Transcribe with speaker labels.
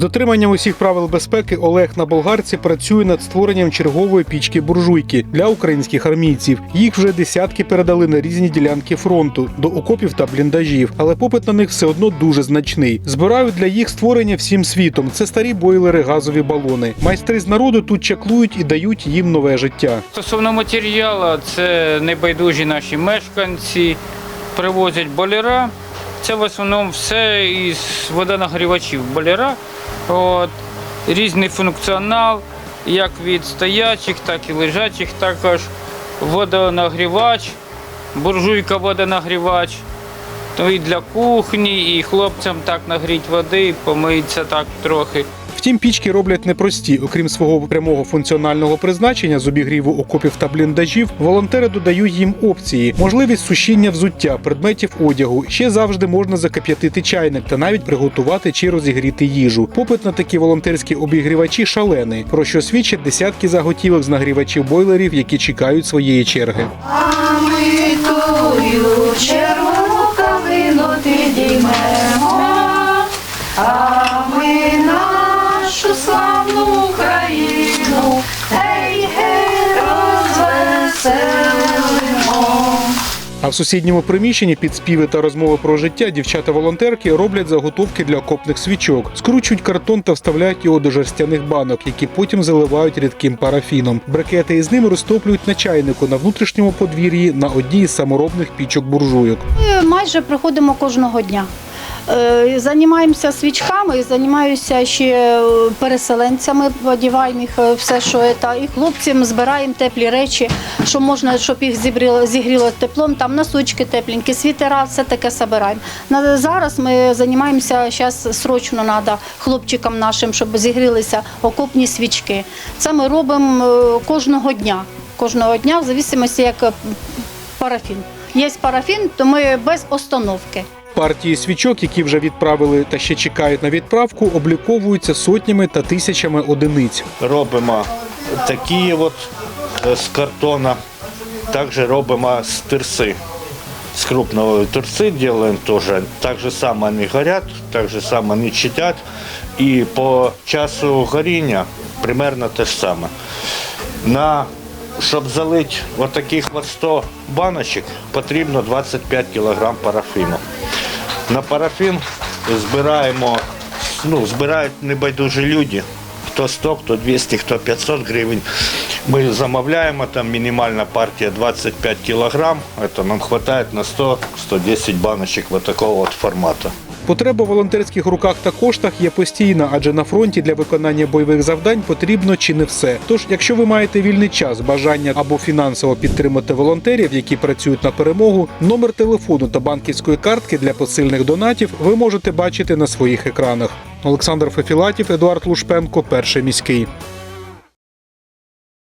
Speaker 1: дотриманням усіх правил безпеки Олег на болгарці працює над створенням чергової пічки буржуйки для українських армійців. Їх вже десятки передали на різні ділянки фронту до окопів та бліндажів, але попит на них все одно дуже значний. Збирають для їх створення всім світом. Це старі бойлери, газові балони. Майстри з народу тут чаклують і дають їм нове життя.
Speaker 2: Стосовно матеріалу, це небайдужі наші мешканці, привозять бойлера. Це в основному все із водонагрівачів боляра. От, різний функціонал, як від стоячих, так і лежачих, також водонагрівач, буржуйка водонагрівач. То і для кухні, і хлопцям так нагріть води, помитися так трохи.
Speaker 1: Втім, пічки роблять непрості. Окрім свого прямого функціонального призначення з обігріву окопів та бліндажів, волонтери додають їм опції, можливість сушіння взуття, предметів одягу. Ще завжди можна закип'ятити чайник та навіть приготувати чи розігріти їжу. Попит на такі волонтерські обігрівачі шалений, про що свідчать десятки заготівок з нагрівачів бойлерів, які чекають своєї черги.
Speaker 3: А
Speaker 1: в сусідньому приміщенні під співи та розмови про життя дівчата-волонтерки роблять заготовки для окопних свічок, скручують картон та вставляють його до жерстяних банок, які потім заливають рідким парафіном. Брикети із ними розтоплюють на чайнику на внутрішньому подвір'ї на одній із саморобних пічок буржуйок.
Speaker 4: Ми майже приходимо кожного дня. Е, Займаємося свічками, займаюся ще е, переселенцями, одягаємо їх е, все, що це. І хлопцям збираємо теплі речі, що можна, щоб їх зігріло, зігріло теплом. Там носочки тепленькі, світера, все таке збираємо. Зараз ми займаємося зараз срочно треба хлопчикам нашим, щоб зігрілися окопні свічки. Це ми робимо кожного дня. Кожного дня, в залежності як парафін. Є парафін, то ми без остановки.
Speaker 1: Партії свічок, які вже відправили та ще чекають на відправку, обліковуються сотнями та тисячами одиниць.
Speaker 5: робимо такі от е, з картона, також робимо з тирси. З крупного тирси делаем тоже. Так же само они горят, так же само они читят. І по часу горіння примерно те ж саме. На, щоб залити отаких от 100 баночок, потрібно 25 кг парафіну. На парафін збираємо, ну, збирають небайдужі люди. Хто 100, хто 200, хто 500 гривень. Ми замовляємо, там мінімальна партія 25 кілограм. Це нам вистачає на 100-110 баночок такого от формату.
Speaker 1: Потреба в волонтерських руках та коштах є постійна, адже на фронті для виконання бойових завдань потрібно чи не все. Тож, якщо ви маєте вільний час, бажання або фінансово підтримати волонтерів, які працюють на перемогу, номер телефону та банківської картки для посильних донатів ви можете бачити на своїх екранах. Олександр Фефілатів, Едуард Лушпенко, перший міський.